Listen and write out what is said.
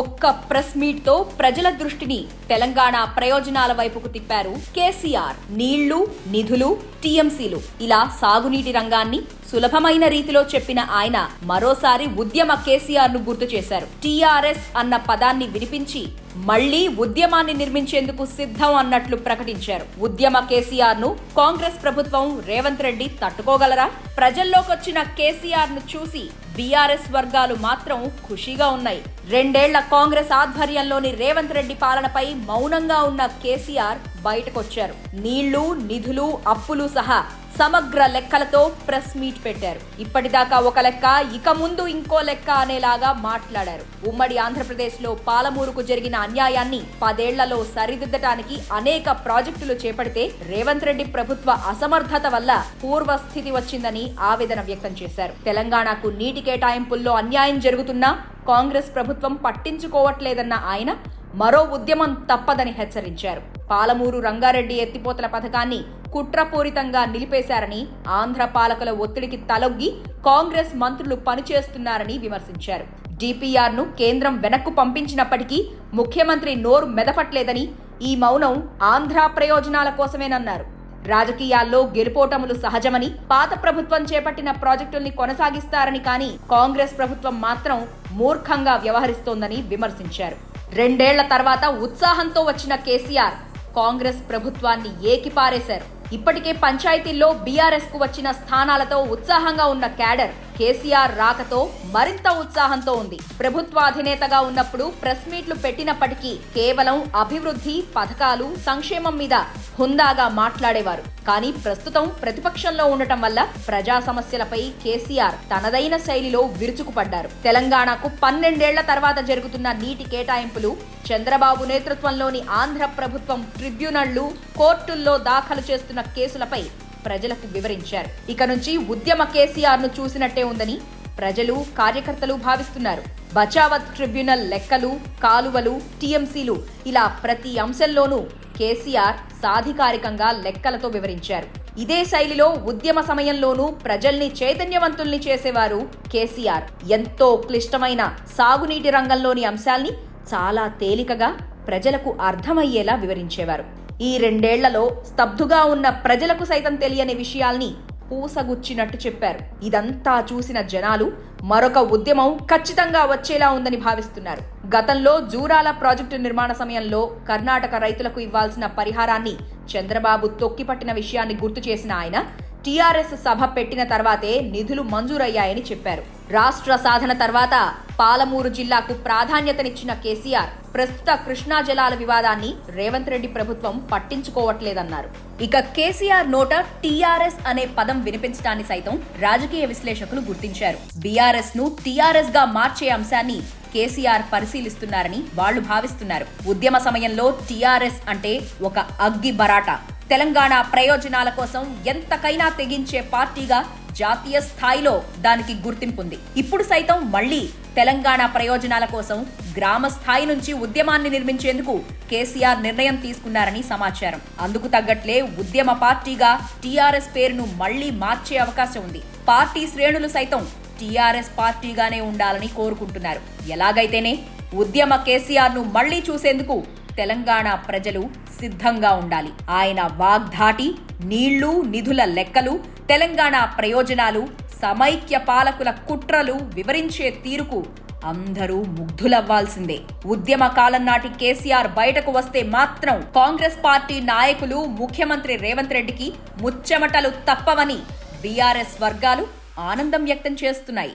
ఒక్క ప్రెస్ మీట్తో ప్రజల దృష్టిని తెలంగాణ ప్రయోజనాల వైపుకు తిప్పారు కేసీఆర్. నీళ్ళు నిధులు టీఎంసీలు. ఇలా సాగునీటి రంగాన్ని సులభమైన రీతిలో చెప్పిన ఆయన మరోసారి ఉద్యమ కేసీఆర్ను గుర్తు చేశారు. టీఆర్ఎస్ అన్న పదాన్ని వినిపించి మళ్ళీ ఉద్యమాన్ని నిర్మించేందుకు సిద్ధం అన్నట్లు ప్రకటించారు. ఉద్యమ కేసీఆర్ను కాంగ్రెస్ ప్రభుత్వం రేవంత్ రెడ్డి తట్టుకోగలరా? ప్రజల్లోకొచ్చిన కేసీఆర్ను చూసి బీఆర్ఎస్ వర్గాలు మాత్రం ఖుషీగా ఉన్నాయి. రెండేళ్ళ కాంగ్రెస్ ఆధ్వర్యంలోని రేవంత్ రెడ్డి పాలనపై మౌనంగా ఉన్న కేసీఆర్ బయటకొచ్చారు. నీళ్ళు నిధులు అప్పులు సహా సమగ్ర లెక్కలతో ప్రెస్ మీట్ పెట్టారు. ఇప్పటిదాకా ఒక లెక్క ఇక ముందు ఇంకో లెక్క అనేలాగా మాట్లాడారు. ఉమ్మడి ఆంధ్రప్రదేశ్లో పాలమూరుకు జరిగిన అన్యాయాన్ని పదేళ్ళలో సరిదిద్దటానికి అనేక ప్రాజెక్టులు చేపడితే రేవంత్ రెడ్డి ప్రభుత్వ అసమర్థత వల్ల పూర్వస్థితి వచ్చిందని ఆవేదన వ్యక్తం చేశారు. తెలంగాణకు నీటి కేటాయింపుల్లో అన్యాయం జరుగుతున్నా కాంగ్రెస్ ప్రభుత్వం పట్టించుకోవట్లేదన్న ఆయన మరో ఉద్యమం తప్పదని హెచ్చరించారు. పాలమూరు రంగారెడ్డి ఎత్తిపోతల పథకాన్ని కుట్రపూరితంగా నిలిపేశారని ఆంధ్ర పాలకుల ఒత్తిడికి తలొగ్గి కాంగ్రెస్ మంత్రులు పనిచేస్తున్నారని విమర్శించారు. డిపిఆర్ను కేంద్రం వెనక్కు పంపించినప్పటికీ ముఖ్యమంత్రి నోరు మెదపట్లేదని ఈ మౌనం ఆంధ్ర ప్రయోజనాల కోసమేనన్నారు. రాజకీయాల్లో గెలుపోటములు సహజమని పాత ప్రభుత్వం చేపట్టిన ప్రాజెక్టుల్ని కొనసాగిస్తారని కానీ కాంగ్రెస్ ప్రభుత్వం మాత్రం మూర్ఖంగా వ్యవహరిస్తోందని విమర్శించారు. రెండేళ్ళ తర్వాత ఉత్సాహంతో వచ్చిన కేసీఆర్ కాంగ్రెస్ ప్రభుత్వాన్ని ఏకిపారేశారు. ఇప్పటికే పంచాయతీల్లో బీఆర్ఎస్కు వచ్చిన స్థానాలతో ఉత్సాహంగా ఉన్న క్యాడర్ కేసీఆర్ రాకతో మరింత ఉత్సాహంతో ఉంది. ప్రభుత్వాధినేతగా ఉన్నప్పుడు ప్రెస్ మీట్లు పెట్టినప్పటికీ కేవలం అభివృద్ధి పథకాలు సంక్షేమం మీద హుందాగా మాట్లాడేవారు. కానీ ప్రస్తుతం ప్రతిపక్షంలో ఉండటం వల్ల ప్రజా సమస్యలపై కేసీఆర్ తనదైన శైలిలో విరుచుకుపడ్డారు. తెలంగాణకు పన్నెండేళ్ళ తర్వాత జరుగుతున్న నీటి కేటాయింపులు చంద్రబాబు నేతృత్వంలోని ఆంధ్ర ప్రభుత్వం ట్రిబ్యునళ్ళు కోర్టుల్లో దాఖలు చేస్తున్న కేసులపై ప్రజలకు వివరించారు. ఇక నుంచి ఉద్యమ కేసీఆర్ను చూసినట్టే ఉందని ప్రజలు కార్యకర్తలు భావిస్తున్నారు. బచావత్ ట్రిబ్యునల్ లెక్కలు కాలువలు టీఎంసీలు ఇలా ప్రతి అంశంలోనూ కేసీఆర్ సాధికారికంగా లెక్కలతో వివరించారు. ఇదే శైలిలో ఉద్యమ సమయంలోనూ ప్రజల్ని చైతన్యవంతుల్ని చేసేవారు కేసీఆర్. ఎంతో క్లిష్టమైన సాగునీటి రంగంలోని అంశాల్ని చాలా తేలికగా ప్రజలకు అర్థమయ్యేలా వివరించేవారు. ఈ రెండేళ్ళలో స్తబ్దుగా ఉన్న ప్రజలకు సైతం తెలియని విషయాల్ని పూసగుచ్చినట్టు చెప్పారు. ఇదంతా చూసిన జనాలు మరొక ఉద్యమం ఖచ్చితంగా వచ్చేలా ఉందని భావిస్తున్నారు. గతంలో జూరాల ప్రాజెక్టు నిర్మాణ సమయంలో కర్ణాటక రైతులకు ఇవ్వాల్సిన పరిహారాన్ని చంద్రబాబు తొక్కిపట్టిన విషయాన్ని గుర్తు చేసిన ఆయన టీఆర్ఎస్ సభ పెట్టిన తర్వాతే నిధులు మంజూరయ్యాయని చెప్పారు. రాష్ట్ర సాధన తర్వాత పాలమూరు జిల్లాకు ప్రాధాన్యతనిచ్చిన కేసీఆర్ ప్రస్తుత కృష్ణా జలాల వివాదాన్ని రేవంత్ రెడ్డి ప్రభుత్వం పట్టించుకోవట్లేదన్నారు. ఇక కేసీఆర్ నోట టీఆర్ఎస్ అనే పదం వినిపించడాన్ని సైతం రాజకీయ విశ్లేషకులు గుర్తించారు. బీఆర్ఎస్ను టీఆర్ఎస్గా మార్చే అంశాన్ని కేసీఆర్ పరిశీలిస్తున్నారని వాళ్ళు భావిస్తున్నారు. ఉద్యమ సమయంలో టీఆర్ఎస్ అంటే ఒక అగ్గి బరాటా. తెలంగాణ ప్రయోజనాల కోసం ఎంతకైనా తెగించే పార్టీగా జాతీయ స్థాయిలో దానికి గుర్తింపుంది ఇప్పుడు సైతం మళ్ళీ తెలంగాణ ప్రయోజనాల కోసం గ్రామ స్థాయి నుంచి ఉద్యమాన్ని నిర్మించేందుకు కేసీఆర్ నిర్ణయం తీసుకున్నారని సమాచారం. అందుకు తగ్గట్లే ఉద్యమ పార్టీగా టీఆర్ఎస్ పేరును మళ్ళీ మార్చే అవకాశం ఉంది. పార్టీ శ్రేణులు సైతం టీఆర్ఎస్ పార్టీగానే ఉండాలని కోరుకుంటున్నారు. ఎలాగైతేనే ఉద్యమ కేసీఆర్ను మళ్ళీ చూసేందుకు తెలంగాణ ప్రజలు సిద్ధంగా ఉండాలి. ఆయన వాగ్ధాటి నీళ్ళు నిధుల లెక్కలు తెలంగాణ ప్రయోజనాలు సమైక్య పాలకుల కుట్రలు వివరించే తీరుకు అందరూ ముగ్ధులవ్వాల్సిందే. ఉద్యమ కాలం నాటి కేసీఆర్ బయటకు వస్తే మాత్రం కాంగ్రెస్ పార్టీ నాయకులు ముఖ్యమంత్రి రేవంత్ రెడ్డికి ముచ్చెమటలు తప్పవని బీఆర్ఎస్ వర్గాలు ఆనందం వ్యక్తం చేస్తున్నాయి.